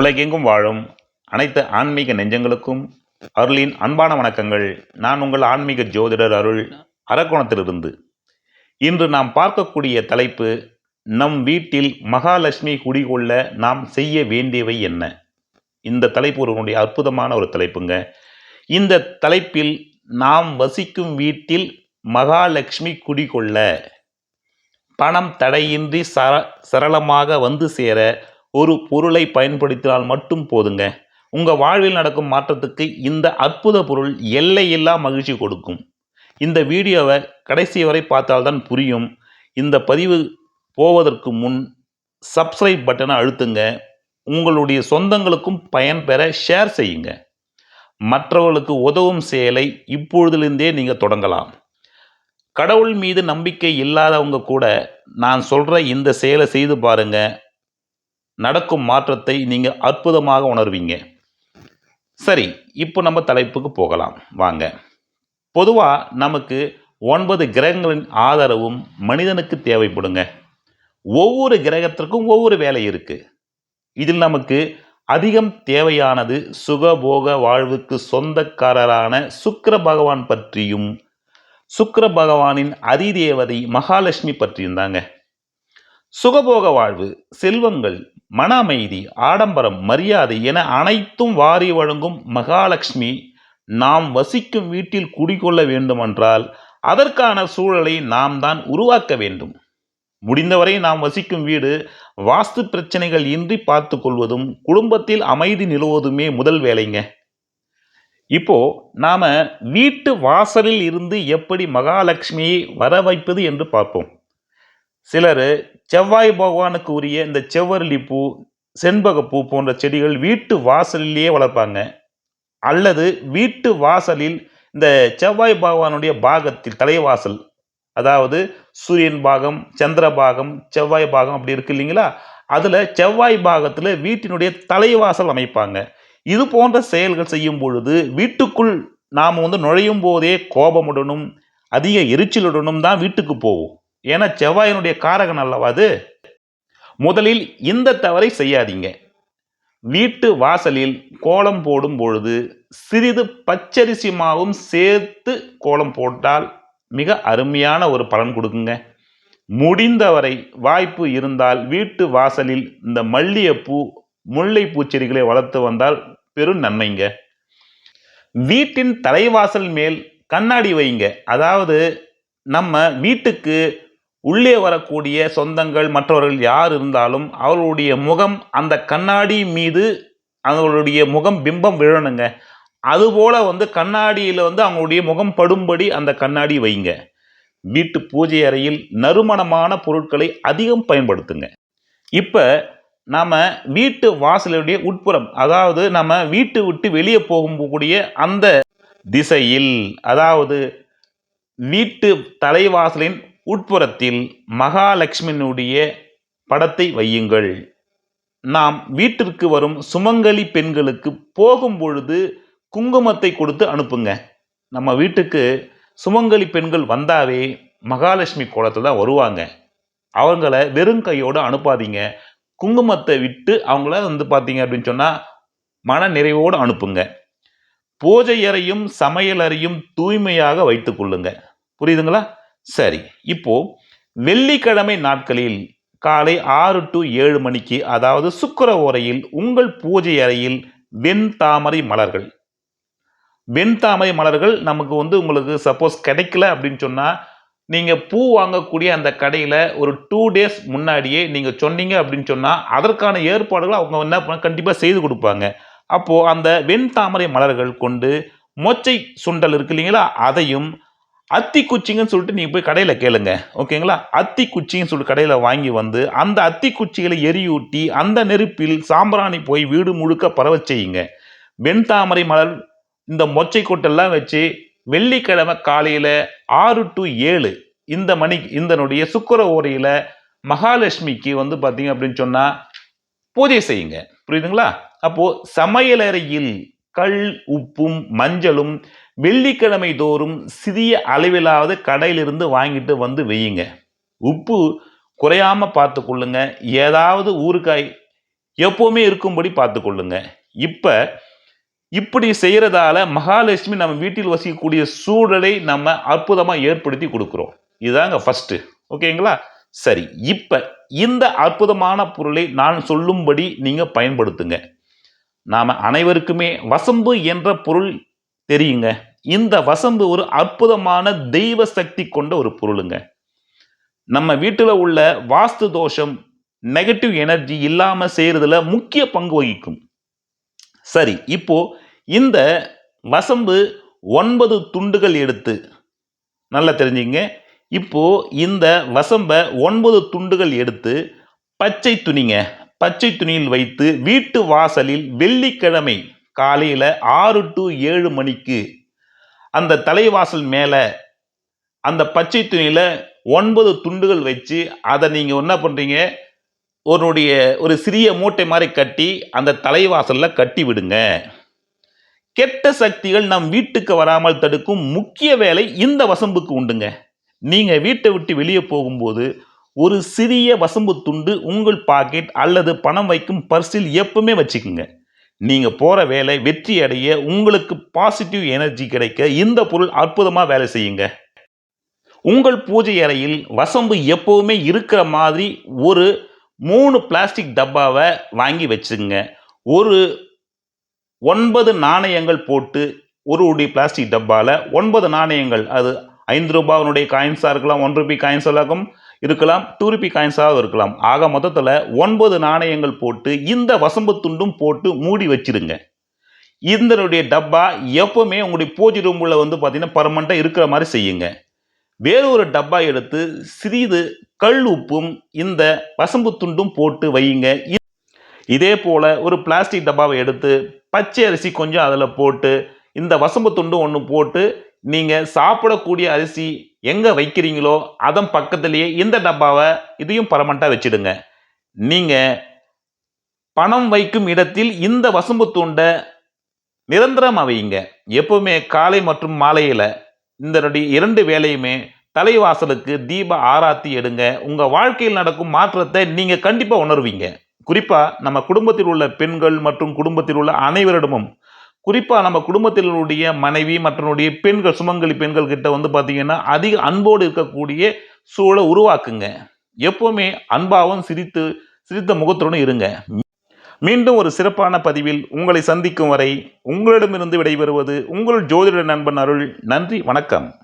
உலகெங்கும் வாழும் அனைத்து ஆன்மீக நெஞ்சங்களுக்கும் அருளின் அன்பான வணக்கங்கள். நான் உங்கள் ஆன்மீக ஜோதிடர் அருள் அரக்கோணத்திலிருந்து. இன்று நாம் பார்க்கக்கூடிய தலைப்பு நம் வீட்டில் மகாலட்சுமி குடிகொள்ள நாம் செய்ய வேண்டியவை என்ன? இந்த தலைப்பு ஒருவனுடைய அற்புதமான ஒரு தலைப்புங்க. இந்த தலைப்பில் நாம் வசிக்கும் வீட்டில் மகாலட்சுமி குடிகொள்ள பணம் தடையின்றி சர சரளமாக வந்து சேர ஒரு பொருளை பயன்படுத்தினால் மட்டும் போதுங்க. உங்கள் வாழ்வில் நடக்கும் மாற்றத்துக்கு இந்த அற்புத பொருள் எல்லையில்லா மகிழ்ச்சி கொடுக்கும். இந்த வீடியோவை கடைசி வரை பார்த்தால்தான் புரியும். இந்த பதிவு போவதற்கு முன் சப்ஸ்கிரைப் பட்டனை அழுத்துங்க. உங்களுடைய சொந்தங்களுக்கும் பயன்பெற ஷேர் செய்யுங்க. மற்றவர்களுக்கு உதவும் செயலை இப்பொழுதிலிருந்தே நீங்கள் தொடங்கலாம். கடவுள் மீது நம்பிக்கை இல்லாதவங்க கூட நான் சொல்கிற இந்த செயலை செய்து பாருங்கள் நடக்கும் மாற்றத்தை நீங்கள் அற்புதமாக உணர்வீங்க. சரி இப்போ நம்ம தலைப்புக்கு போகலாம். வாங்க. பொதுவாக நமக்கு ஒன்பது கிரகங்களின் ஆதரவும் மனிதனுக்கு தேவைப்படுங்க. ஒவ்வொரு கிரகத்திற்கும் ஒவ்வொரு வேலை இருக்குது இதில் நமக்கு அதிகம் தேவையானது சுகபோக வாழ்வுக்கு சொந்தக்காரரான சுக்கர பகவான் பற்றியும் சுக்கர பகவானின் அதிதேவதை மகாலட்சுமி பற்றியும் தாங்க. சுகபோக வாழ்வு செல்வங்கள் மன அமைதி ஆடம்பரம் மரியாதை என அனைத்தும் வாரி வழங்கும் மகாலட்சுமி நாம் வசிக்கும் வீட்டில் குடிகொள்ள வேண்டுமென்றால் அதற்கான சூழலை நாம் தான் உருவாக்க வேண்டும். முடிந்தவரை நாம் வசிக்கும் வீடு வாஸ்து பிரச்சனைகள் இன்றி பார்த்து கொள்வதும் குடும்பத்தில் அமைதி நிலவுவதுமே முதல் வேலைங்க. இப்போ நாம் வீட்டு வாசலில் இருந்து எப்படி மகாலட்சுமியை வர வைப்பது என்று பார்ப்போம். சிலர் செவ்வாய் பகவானுக்கு உரிய இந்த செவ்வரளி பூ செண்பகப்பூ போன்ற செடிகள் வீட்டு வாசலிலேயே வளர்ப்பாங்க. அல்லது வீட்டு வாசலில் இந்த செவ்வாய் பகவானுடைய பாகத்தில் தலைவாசல் அதாவது சூரியன் பாகம் சந்திர பாகம் செவ்வாய் பாகம் அப்படி இருக்கு இல்லைங்களா? அதில் செவ்வாய் பாகத்தில் வீட்டினுடைய தலைவாசல் அமைப்பாங்க. இது போன்ற செயல்கள் செய்யும் பொழுது வீட்டுக்குள் நாம் வந்து நுழையும் போதே கோபமுடனும் அதிக எரிச்சலுடனும் தான் வீட்டுக்கு போவோம். ஏன்னா செவ்வாயினுடைய காரகன் அல்லவா அது? முதலில் இந்த தவறை செய்யாதீங்க. வீட்டு வாசலில் கோலம் போடும் பொழுது சிறிது பச்சரிசி மாவும் சேர்த்து கோலம் போட்டால் மிக அருமையான ஒரு பலன் கொடுக்குங்க. முடிந்தவரை வாய்ப்பு இருந்தால் வீட்டு வாசலில் இந்த மல்லிகைப்பூ முல்லை பூச்செடிகளை வளர்த்து வந்தால் பெரும் நன்மைங்க. வீட்டின் தலைவாசல் மேல் கண்ணாடி வைங்க. அதாவது நம்ம வீட்டுக்கு உள்ளே வரக்கூடிய சொந்தங்கள் மற்றவர்கள் யார் இருந்தாலும் அவர்களுடைய முகம் அந்த கண்ணாடி மீது அவர்களுடைய முகம் பிம்பம் விழணுங்க. அதுபோல் வந்து கண்ணாடியில் வந்து அவங்களுடைய முகம் படும்படி அந்த கண்ணாடி வைங்க. வீட்டு பூஜை அறையில் நறுமணமான பொருட்களை அதிகம் பயன்படுத்துங்க. இப்போ நாம் வீட்டு வாசலுடைய உட்புறம் அதாவது நம்ம வீட்டு விட்டு வெளியே போகக்கூடிய அந்த திசையில் அதாவது வீட்டு தலைவாசலின் உட்புறத்தில் மகாலட்சுமியினுடைய படத்தை வையுங்கள். நாம் வீட்டிற்கு வரும் சுமங்கலி பெண்களுக்கு போகும் பொழுது குங்குமத்தை கொடுத்து அனுப்புங்க. நம்ம வீட்டுக்கு சுமங்கலி பெண்கள் வந்தாவே மகாலட்சுமி கோலத்தில் தான் வருவாங்க. அவங்கள வெறும் கையோடு அனுப்பாதீங்க. குங்குமத்தை விட்டு அவங்கள வந்து பார்த்தீங்க அப்படின்னு சொன்னால் மன நிறைவோடு அனுப்புங்க. பூஜை அறையும் சமையலறையும் தூய்மையாக வைத்து கொள்ளுங்க. புரியுதுங்களா? சரி இப்போ வெள்ளிக்கிழமை நாட்களில் காலை ஆறு டு ஏழு மணிக்கு அதாவது சுக்கர ஓரையில் உங்கள் பூஜை அறையில் வெண்தாமரை மலர்கள். வெண்தாமரை மலர்கள் நமக்கு வந்து உங்களுக்கு சப்போஸ் கிடைக்கல அப்படின்னு சொன்னால் நீங்கள் பூ வாங்கக்கூடிய அந்த கடையில் ஒரு டூ டேஸ் முன்னாடியே நீங்கள் சொன்னீங்க அப்படின்னு சொன்னால் அதற்கான ஏற்பாடுகள் அவங்க என்ன பண்ண கண்டிப்பாக செய்து கொடுப்பாங்க. அப்போது அந்த வெண்தாமரை மலர்கள் கொண்டு மொச்சை சுண்டல் இருக்கு இல்லைங்களா அதையும் அத்தி குச்சிங்கன்னு சொல்லிட்டு நீங்கள் போய் கடையில் கேளுங்க. ஓகேங்களா? அத்தி குச்சின்னு சொல்லிட்டு கடையில் வாங்கி வந்து அந்த அத்தி குச்சிகளை எரியூட்டி அந்த நெருப்பில் சாம்பிராணி போய் வீடு முழுக்க பரவ செய்யுங்க. வெண்தாமரை மலர் இந்த மொச்சை கொட்டெல்லாம் வச்சு வெள்ளிக்கிழமை காலையில் ஆறு டு ஏழு இந்த மணி இந்தனுடைய சுக்கர ஓரையில் மகாலட்சுமிக்கு வந்து பார்த்தீங்க அப்படின்னு சொன்னால் பூஜை செய்யுங்க. புரியுதுங்களா? அப்போது சமையலறையில் கல் உப்பும் மஞ்சளும் வெள்ளிக்கிழமை தோறும் சிறிய அளவிலாவது கடையிலிருந்து வாங்கிட்டு வந்து வையுங்க. உப்பு குறையாமல் பார்த்து கொள்ளுங்க. ஏதாவது ஊறுகாய் எப்போவுமே இருக்கும்படி பார்த்துக்கொள்ளுங்க இப்போ இப்படி செய்கிறதால மகாலட்சுமி நம்ம வீட்டில் வசிக்கக்கூடிய சூழலை நம்ம அற்புதமாக ஏற்படுத்தி கொடுக்குறோம். இதுதாங்க ஃபஸ்ட்டு ஓகேங்களா? சரி இப்போ இந்த அற்புதமான பொருளை நான் சொல்லும்படி நீங்கள் பயன்படுத்துங்க. நாம் அனைவருக்குமே வசம்பு என்ற பொருள் தெரியுங்க. இந்த வசம்பு ஒரு அற்புதமான தெய்வ சக்தி கொண்ட ஒரு பொருளுங்க. நம்ம வீட்டில் உள்ள வாஸ்து தோஷம் நெகட்டிவ் எனர்ஜி இல்லாமல் செய்கிறதுல முக்கிய பங்கு வகிக்கும். சரி இப்போ இந்த வசம்பு ஒன்பது துண்டுகள் எடுத்து நல்லா தெரிஞ்சுங்க. இப்போ இந்த வசம்பை ஒன்பது துண்டுகள் எடுத்து பச்சை துணிங்க. பச்சை துணியில் வைத்து வீட்டு வாசலில் வெள்ளிக்கிழமை காலையில் ஆறு டு ஏழு மணிக்கு அந்த தலைவாசல் மேலே அந்த பச்சை துணியில் ஒன்பது துண்டுகள் வச்சு அதை நீங்கள் என்ன பண்ணுறீங்க உன்னுடைய ஒரு சிறிய மூட்டை மாதிரி கட்டி அந்த தலைவாசலில் கட்டி விடுங்க. கெட்ட சக்திகள் நம் வீட்டுக்கு வராமல் தடுக்கும் முக்கிய வேலை இந்த வசம்புக்கு உண்டுங்க. நீங்கள் வீட்டை விட்டு வெளியே போகும்போது ஒரு சிறிய வசம்பு துண்டு உங்கள் பாக்கெட் அல்லது பணம் வைக்கும் பர்ஸில் எப்பவுமே வச்சுக்கோங்க. நீங்கள் போகிற வேலை வெற்றி அடைய உங்களுக்கு பாசிட்டிவ் எனர்ஜி கிடைக்க இந்த பொருள் அற்புதமாக வேலை செய்யுங்க. உங்கள் பூஜை அறையில் வசம்பு எப்போவுமே இருக்கிற மாதிரி ஒரு மூணு பிளாஸ்டிக் டப்பாவை வாங்கி வச்சுங்க. ஒரு ஒன்பது நாணயங்கள் போட்டு ஒரு உடைய பிளாஸ்டிக் டப்பாவில் ஒன்பது நாணயங்கள் அது ஐந்து ரூபாவினுடைய காயின்ஸாக இருக்கலாம் ஒன் ருபி இருக்கும் இருக்கலாம் டூ ருபி காயின்ஸாகவும் இருக்கலாம். ஆக மொத்தத்தில் ஒன்பது நாணயங்கள் போட்டு இந்த வசம்பு துண்டும் போட்டு மூடி வச்சிருங்க. இதனுடைய டப்பா எப்போவுமே உங்களுடைய பூஜை ரூமில் வந்து பார்த்தீங்கன்னா பர்மனெண்ட்டாக இருக்கிற மாதிரி செய்யுங்க. வேறு ஒரு டப்பா எடுத்து சிறிது கல் உப்பும் இந்த வசம்பு துண்டும் போட்டு வையுங்க. இ- இதே போல் ஒரு பிளாஸ்டிக் டப்பாவை எடுத்து பச்சை அரிசி கொஞ்சம் அதில் போட்டு இந்த வசம்பு துண்டு ஒன்று போட்டு நீங்கள் சாப்பிடக்கூடிய அரிசி எங்கே வைக்கிறீங்களோ அதன் பக்கத்துலேயே இந்த டப்பாவை இதையும் பரமண்ட்டாக வச்சுடுங்க. நீங்கள் பணம் வைக்கும் இடத்தில் இந்த வசம்பு தூண்டை நிரந்தரமாக வையுங்க. எப்பவுமே காலை மற்றும் மாலையில் இந்த இரண்டு வேலையுமே தலைவாசலுக்கு தீப ஆராத்தி எடுங்க. உங்கள் வாழ்க்கையில் நடக்கும் மாற்றத்தை நீங்கள் கண்டிப்பாக உணர்வீங்க. குறிப்பாக நம்ம குடும்பத்தில் உள்ள பெண்கள் மற்றும் குடும்பத்தில் உள்ள அனைவரிடமும் குறிப்பாக நம்ம குடும்பத்தினுடைய மனைவி மற்றனுடைய பெண்கள் சுமங்கலி பெண்கள் கிட்ட வந்து பார்த்திங்கன்னா அதிக அன்போடு இருக்கக்கூடிய சூழலை உருவாக்குங்க. எப்போவுமே அன்பாகவும் சிரித்து சிரித்த முகத்துடனும் இருங்க. மீண்டும் ஒரு சிறப்பான பதிவில் உங்களை சந்திக்கும் வரை உங்களிடமிருந்து விடைபெறுவது உங்கள் ஜோதிட நண்பன் அருள். நன்றி வணக்கம்.